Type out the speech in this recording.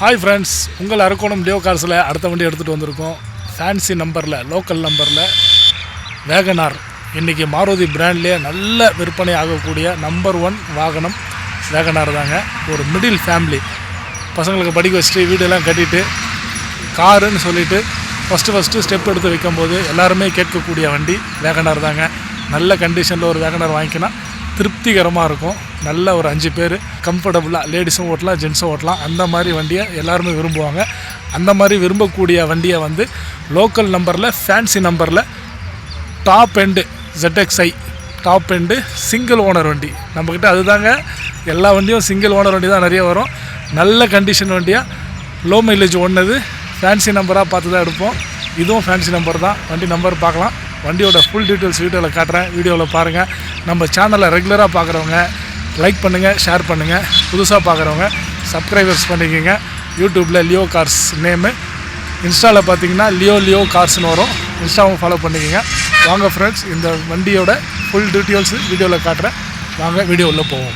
Hi friends உங்கள் Arakkonam Leo கார்ஸில் அடுத்த வண்டி எடுத்துகிட்டு வந்திருக்கோம். ஃபேன்சி நம்பரில் லோக்கல் நம்பரில் வேகனார் இன்றைக்கி மாருதி பிராண்ட்லேயே நல்ல விற்பனை ஆகக்கூடிய நம்பர் ஒன் வாகனம் வேகனார் தாங்க. ஒரு மிடில் ஃபேமிலி பசங்களுக்கு படிக்க வச்சுட்டு வீடெல்லாம் கட்டிட்டு காருன்னு சொல்லிவிட்டு ஃபஸ்ட்டு ஃபஸ்ட்டு ஸ்டெப் எடுத்து வைக்கும்போது எல்லாருமே கேட்கக்கூடிய வண்டி வேகனார் தாங்க. நல்ல கண்டிஷனில் ஒரு வேகனார் வாங்கிக்கினா திருப்திகரமாக இருக்கும். நல்ல ஒரு அஞ்சு பேர் கம்ஃபர்டபுளாக லேடிஸும் ஓட்டலாம் ஜென்ஸும் ஓட்டலாம். அந்த மாதிரி வண்டியை எல்லாருமே விரும்புவாங்க. அந்த மாதிரி விரும்பக்கூடிய வண்டியை வந்து லோக்கல் நம்பரில் ஃபேன்சி நம்பரில் top end Z X I top end single owner வண்டி. நம்மக்கிட்ட அதுதாங்க. எல்லா வண்டியும் சிங்கிள் ஓனர் வண்டி தான் நிறைய வரும். நல்ல கண்டிஷன் வண்டியாக லோ மைலேஜ் ஒன்றுது ஃபேன்சி நம்பராக பார்த்து தான் எடுப்போம். இதுவும் ஃபேன்சி நம்பர் தான். வண்டி நம்பர் பார்க்கலாம். வண்டியோட ஃபுல் டீட்டெயில்ஸ் வீடியோவில் காட்டுறேன். வீடியோவில் பாருங்கள் நம்ம சேனலை ரெகுலராக பார்க்குறவங்க லைக் பண்ணுங்கள் ஷேர் பண்ணுங்கள் புதுசாக பார்க்குறவங்க சப்ஸ்கிரைபர்ஸ் பண்ணிக்கோங்க. யூடியூப்பில் லியோ கார்ஸ் நேமு இன்ஸ்டாவில் பார்த்தீங்கன்னா லியோ லியோ கார்ஸ்னு வரும். இன்ஸ்டாவும் ஃபாலோ பண்ணிக்கோங்க. வாங்க ஃப்ரெண்ட்ஸ் இந்த வண்டியோட ஃபுல் டீட்டெயில்ஸ் வீடியோவில் காட்டுறேன். வாங்க வீடியோ உள்ளே போவோம்.